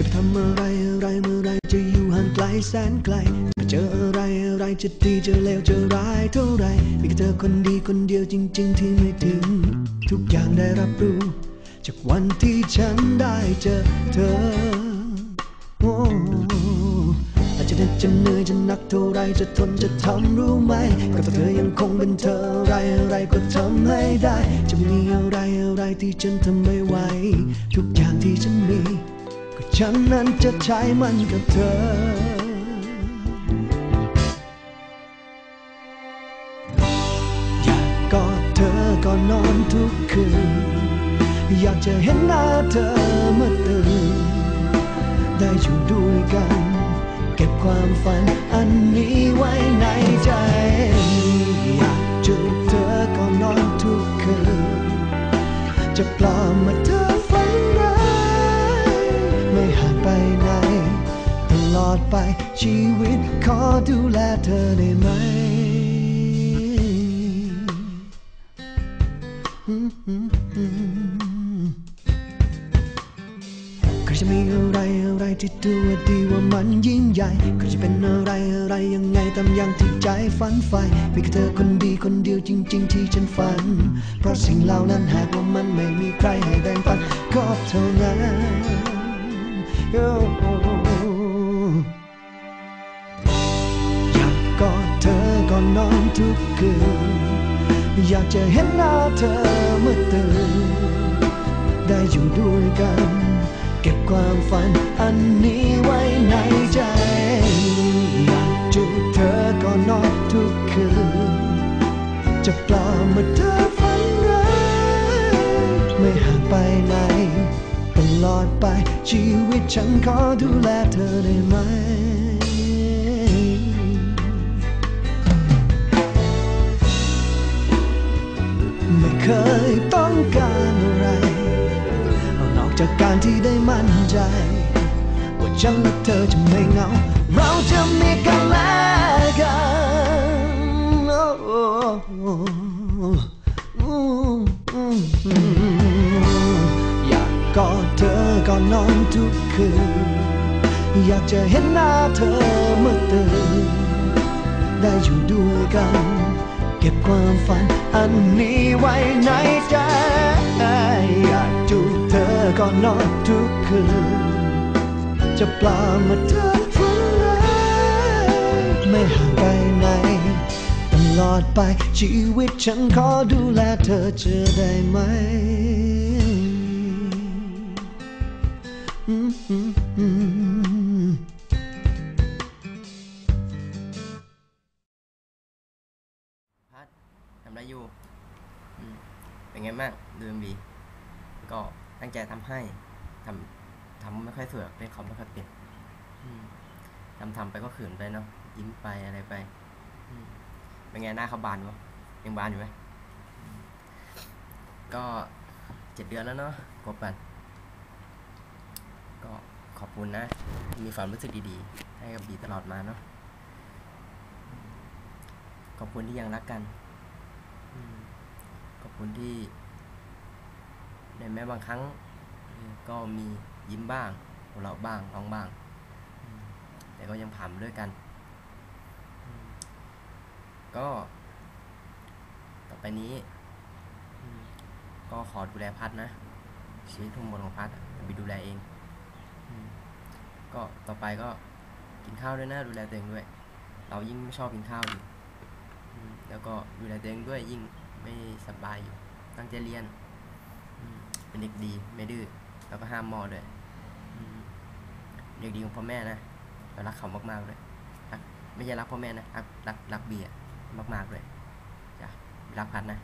จะไปทำอะไรอะไรเมื่อไรจะอยู่ห่างไกลแสนไกลจะเจออะไรอะไรจะดีจะเลวจะร้ายเท่าไรมีแค่เธอคนดีคนเดียวจริง ๆ ที่ไม่ถึง ทุกอย่างได้รับรู้จากวันที่ฉันได้เจอเธอโอ้อาจจะเหน็ดจะเหนื่อยจะหนักเท่าไรจะทนจะทำรู้ไหมก็ถ้าเธอยังคงเป็นเธออะไรอะไรก็ทำให้ได้ จะไม่มีอะไรอะไรที่ฉันทำไม่ไหวทุกอย่างที่ฉันมี ฉันนั้นจะใช้มันกับเธออยากกอดเธอก่อนนอนทุกคืน อยากจะเห็นหน้าเธอเมื่อตื่น ได้อยู่ด้วยกัน เก็บความฝันอันนี้ไว้ใน ดไป ชีวิตขอดูแลเธอได้ไหมก็จะมีอะไรอะไรที่ดูว่าดีว่ามันยิ่งใหญ่ก็จะเป็นอะไรอะไรยังไงตามอย่างที่ใจฝันใฝ่มีแค่เธอคนดีคนเดียวจริง ๆ ที่ฉันฝัน เพราะสิ่งเหล่านั้นหากว่ามันไม่มีใครให้แบ่งปันก็เท่านั้น อก่อนนอนทุกคืน อยากจะเห็นหน้าเธอเมื่อตื่น ได้อยู่ด้วยกัน เก็บความฝันอันนี้ไว้ในใจ อยากจูบเธอก่อนนอนทุกคืน จะปลอมมาเธอฝันร้ายไม่ห่างไปไหนตลอดไปชีวิตฉันขอดูแลเธอได้ไหม เคยต้องการอะไร นอกจากการที่ได้มั่นใจ ว่าฉันและเธอจะไม่เหงา เราจะมีกันและกันโอ้โอ้โอ้อยากกอดเธอก่อนนอนทุกคืน อยากจะเห็นหน้าเธอเมื่อตื่น ได้อยู่ด้วยกัน เก็บความฝันอันนี้ไว้ในใจ อยากจูบเธอก่อนนอนทุกคืน จะปลามาเธอฝันร้ายไม่ห่างไกลไหนตลอดไปชีวิตฉันขอดูแลเธอเจอได้ไหม ทำได้อยู่เป็นไงบ้างดูเอ็มบีก็ตั้งใจทำให้ทำทำไม่ค่อยสวยเล่นคอมไม่ค่อยเป็นทำทำไปก็ขินไปเนาะยิ้มไปอะไรไปเป็นไงหน้าเขาบานวะยังบานอยู่ไหมก็เจ็ดเดือนแล้วเนาะกบกันก็ขอบคุณนะ มีความรู้สึกดีๆ ให้กับบีตลอดมาเนาะขอบคุณที่ยังรักกัน ขอบคุณที่ในแม้บางครั้งเออก็มียิ้มบ้างหัวเราะบ้างร้องบ้างอืมแต่ก็ยังผ่านมาด้วยกันอืมก็ ต่อไปนี้อืมก็ขอดูแลพัดนะชีวิตทั้งหมดของพัดอะเดี๋ยวไปดูแลเองอืมก็ต่อไปก็กินข้าวด้วยนะดูแลตัวเองด้วย เรายิ่งไม่ชอบกินข้าวอยู่อืม แล้วก็ดูแลตัวเองด้วยยิ่งไม่สบายอยู่ ตั้งใจเรียน เป็นเด็กดีไม่ดื้อแล้วก็ห้ามมอด้วยเด็กดีของพ่อแม่นะเรารักเขามากๆเลยรักไม่ใช่รักพ่อแม่นะรักรักรักเบียร์มากๆเลยจ้ะรักพัดนะ